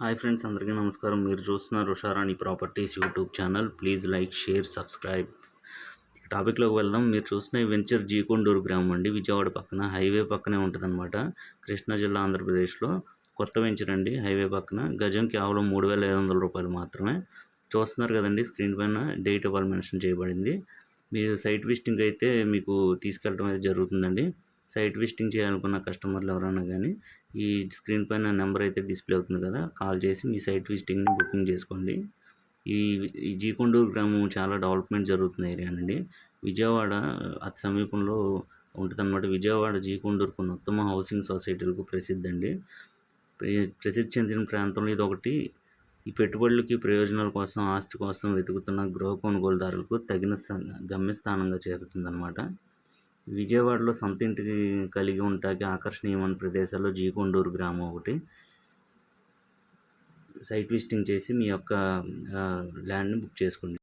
Hi friends అందరికీ నమస్కారం. మీరు చూస్తున్నారు Rusharani properties YouTube channel. Please like share subscribe. టాపిక్లోకి వెళ్దాం. మీరు చూస్తున్న వెంచర్ జీకొండూరు గ్రామం అండి. విజయవాడ పక్కన హైవే పక్కనే ఉంటుంది కృష్ణా జిల్లా ఆంధ్రప్రదేశ్లో కొత్త వెంచర్ అండి. హైవే పక్కన గజం కేవలం మూడు వేల ఐదు వందల రూపాయలు మాత్రమే. చూస్తున్నారు కదండి స్క్రీన్ పైన డేట్ ఇవ్వాలి మెన్షన్ చేయబడింది. మీరు సైట్ విజిటింగ్ అయితే మీకు తీసుకెళ్ళడం అయితే జరుగుతుందండి. సైట్ విజిటింగ్ చేయాలనుకున్న కస్టమర్లు ఎవరైనా కానీ ఈ స్క్రీన్ పైన నెంబర్ అయితే డిస్ప్లే అవుతుంది కదా కాల్ చేసి మీ సైట్ విజిటింగ్ని బుకింగ్ చేసుకోండి. ఈ జీకొండూరు గ్రామం చాలా డెవలప్మెంట్ జరుగుతున్న ఏరియా అండి. విజయవాడ అతి సమీపంలో ఉంటుందన్నమాట. విజయవాడ జీకొండూరు ఉత్తమ హౌసింగ్ సొసైటీలకు ప్రసిద్ధి అండి. ప్రసిద్ధి చెందిన ప్రాంతంలో ఇది ఒకటి. ఈ పెట్టుబడులకి ప్రయోజనాల కోసం ఆస్తి కోసం వెతుకుతున్న గృహ కొనుగోలుదారులకు తగిన గమ్యస్థానంగా గమ్యస్థానంగా చేరుతుందన్నమాట. విజయవాడలో సొంత ఇంటికి కలిగి ఉంటాకి ఆకర్షణీయమైన ప్రదేశాల్లో జీకొండూరు గ్రామం ఒకటి. సైట్ విజిటింగ్ చేసి మీ యొక్క ల్యాండ్ని బుక్ చేసుకోండి.